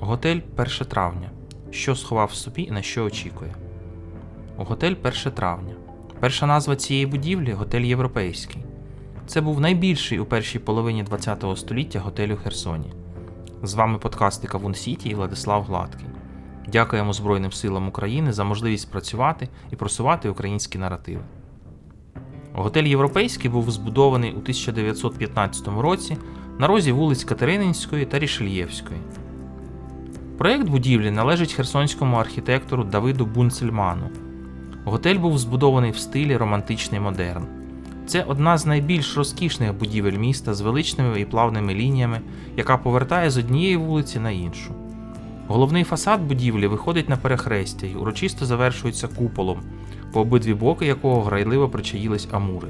Готель 1 травня. Що сховав собі і на що очікує? Готель 1 травня. Перша назва цієї будівлі готель Європейський. Це був найбільший у першій половині ХХ століття готель у Херсоні. З вами подкасти Кавун Сіті і Владислав Гладкий. Дякуємо Збройним силам України за можливість працювати і просувати українські наративи. Готель Європейський був збудований у 1915 році на розі вулиць Катерининської та Рішельєвської. Проєкт будівлі належить херсонському архітектору Давиду Бунцельману. Готель був збудований в стилі романтичний модерн. Це одна з найбільш розкішних будівель міста з величними і плавними лініями, яка повертає з однієї вулиці на іншу. Головний фасад будівлі виходить на перехрестя і урочисто завершується куполом, по обидві боки якого грайливо причаїлись амури.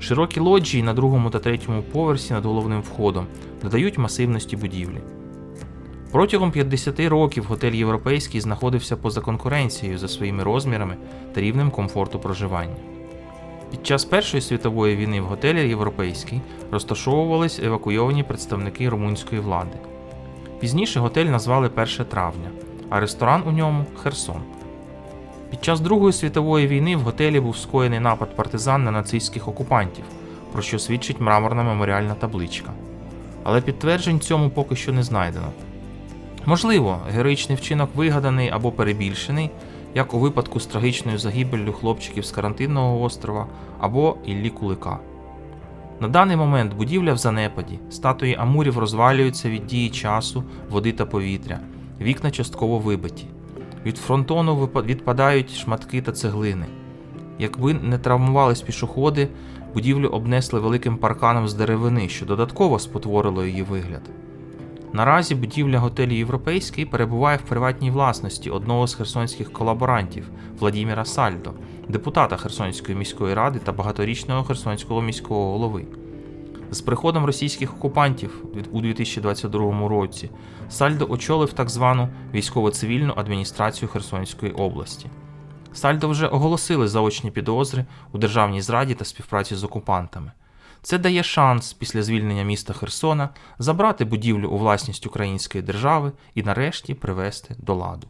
Широкі лоджії на другому та третьому поверсі над головним входом додають масивності будівлі. Протягом 50 років готель Європейський знаходився поза конкуренцією за своїми розмірами та рівнем комфорту проживання. Під час Першої світової війни в готелі Європейський розташовувались евакуйовані представники румунської влади. Пізніше готель назвали 1 травня, а ресторан у ньому Херсон. Під час Другої світової війни в готелі був скоєний напад партизан на нацистських окупантів, про що свідчить мраморна меморіальна табличка. Але підтверджень цьому поки що не знайдено. Можливо, героїчний вчинок вигаданий або перебільшений, як у випадку з трагічною загибеллю хлопчиків з карантинного острова або Іллі Кулика. На даний момент будівля в занепаді, статуї амурів розвалюються від дії часу, води та повітря, вікна частково вибиті. Від фронтону відпадають шматки та цеглини. Якби не травмувались пішоходи, будівлю обнесли великим парканом з деревини, що додатково спотворило її вигляд. Наразі будівля готелю Європейський перебуває в приватній власності одного з херсонських колаборантів Владіміра Сальдо, депутата Херсонської міської ради та багаторічного херсонського міського голови. З приходом російських окупантів у 2022 році Сальдо очолив так звану військово-цивільну адміністрацію Херсонської області. Сальдо вже оголосили заочні підозри у державній зраді та співпраці з окупантами. Це дає шанс після звільнення міста Херсона забрати будівлю у власність української держави і нарешті привести до ладу.